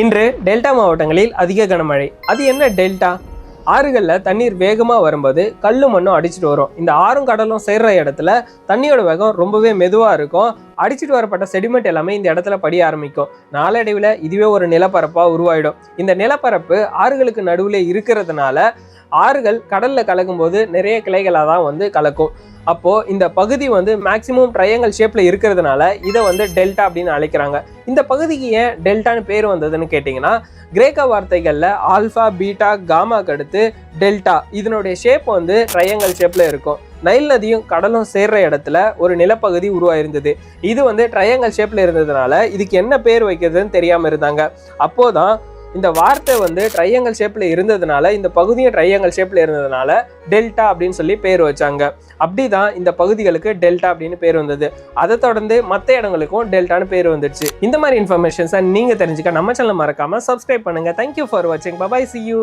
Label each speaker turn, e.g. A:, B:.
A: இன்று டெல்டா மாவட்டங்களில் அதிக கனமழை. அது என்ன டெல்டா? ஆறுகளில் தண்ணீர் வேகமாக வரும்போது கல்லும் மண்ணும் அடிச்சிட்டு வரும். இந்த ஆறும் கடலும் சேர்ற இடத்துல தண்ணியோட வேகம் ரொம்பவே மெதுவாக இருக்கும். அடிச்சிட்டு வரப்பட்ட செடிமெண்ட் எல்லாமே இந்த இடத்துல படிய ஆரம்பிக்கும். நாளடைவில் இதுவே ஒரு நிலப்பரப்பாக உருவாயிடும். இந்த நிலப்பரப்பு ஆறுகளுக்கு நடுவில் இருக்கிறதுனால ஆறுகள் கடலில் கலக்கும்போது நிறைய கிளைகளாக தான் வந்து கலக்கும். அப்போ இந்த பகுதி வந்து மேக்சிமம் ட்ரையாங்கல் ஷேப்ல இருக்கிறதுனால இதை வந்து டெல்டா அப்படின்னு அழைக்கிறாங்க. இந்த பகுதிக்கு ஏன் டெல்டான்னு பேர் வந்ததுன்னு கேட்டிங்கன்னா கிரேக்க வார்த்தைகளில் ஆல்ஃபா பீட்டா காமாக்கு அடுத்து டெல்டா இதனுடைய ஷேப் வந்து ட்ரையாங்கல் ஷேப்ல இருக்கும். நைல் நதியும் கடலும் சேர்ற இடத்துல ஒரு நிலப்பகுதி உருவாயிருந்தது. இது வந்து ட்ரையாங்கல் ஷேப்ல இருந்ததுனால இதுக்கு என்ன பேர் வைக்கிறதுன்னு தெரியாம இருந்தாங்க. அப்போதான் இந்த வார்த்தை வந்து ட்ரையாங்கல் ஷேப்பில் இருந்ததுனால இந்த பகுதியும் ட்ரையாங்கல் ஷேப்பில் இருந்ததுனால டெல்டா அப்படின்னு சொல்லி பேர் வச்சாங்க. அப்படி தான் இந்த பகுதிகளுக்கு டெல்டா அப்படின்னு பேர் வந்தது. அதை தொடர்ந்து மற்ற இடங்களுக்கும் டெல்டான்னு பேர் வந்துடுச்சு. இந்த மாதிரி இன்ஃபர்மேஷன்ஸை நீங்கள் தெரிஞ்சுக்க நம்ம சேனல் மறக்காமல் சப்ஸ்கிரைப் பண்ணுங்க. தேங்க்யூ ஃபார் வாட்சிங் பபாய் சி யூ